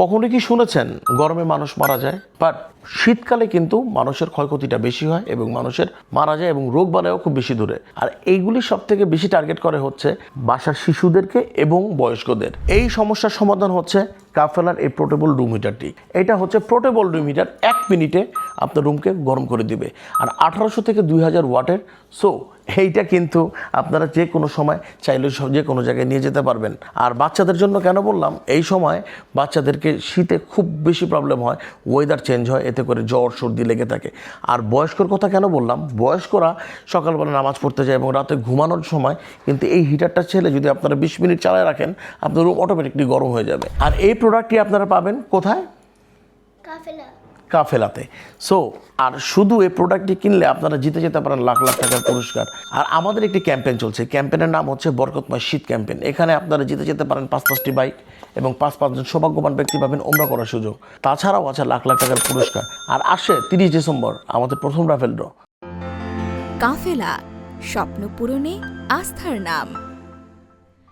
কখনো কি শুনেছেন, গরমে মানুষ মারা যায়? বাট শীতকালে কিন্তু মানুষের ক্ষয়ক্ষতিটা বেশি হয় এবং মানুষের মারা যায় এবং রোগ বালায়ও খুব বেশি দূরে। আর এইগুলি সব থেকে বেশি টার্গেট করে হচ্ছে বাসার শিশুদেরকে এবং বয়স্কদের। এই সমস্যার সমাধান হচ্ছে কাফেলার এই পোর্টেবল রুম হিটারটি এটা হচ্ছে পোর্টেবল রুম হিটার এক মিনিটে আপনার রুমকে গরম করে দিবে। আর আঠারোশো থেকে দুই হাজার ওয়াটের সো এইটা কিন্তু আপনারা যে কোনো সময় চাইলে যে কোনো জায়গায় নিয়ে যেতে পারবেন। আর বাচ্চাদের জন্য কেন বললাম? এই সময় বাচ্চাদেরকে শীতে খুব বেশি প্রবলেম হয় ওয়েদার চেঞ্জ হয়, এতে করে জ্বর, সর্দি লেগে থাকে। আর বয়স্কর কথা কেন বললাম? বয়স্করা সকালবেলা নামাজ পড়তে যায় এবং রাতে ঘুমানোর সময় কিন্তু এই হিটারটা ছেলে যদি আপনারা বিশ মিনিট চালায় রাখেন, আপনার রুম অটোমেটিকলি গরম হয়ে যাবে। আর এই প্রোডাক্টটি আপনারা পাবেন কোথায়? কাফেলা। কাফেলাতে। সো আর শুধু এই প্রোডাক্টটি কিনলে আপনারা জিতে যেতে পারেন লাখ লাখ টাকার পুরস্কার। আর আমাদের একটি ক্যাম্পেইন চলছে। ক্যাম্পেনের নাম হচ্ছে বরকতময় শীত ক্যাম্পেইন এখানে আপনারা জিতে যেতে পারেন পাঁচ পাঁচটি বাইক এবং পাঁচ পাঁচজন সৌভাগ্যবান ব্যক্তি পাবেন ওমরা করার সুযোগ। তাছাড়াও আছে লাখ লাখ টাকার পুরস্কার। আর আসে তিরিশ ডিসেম্বর আমাদের প্রথম রাফেল ড্র কাফেলা স্বপ্ন পূরণে আস্থার নাম।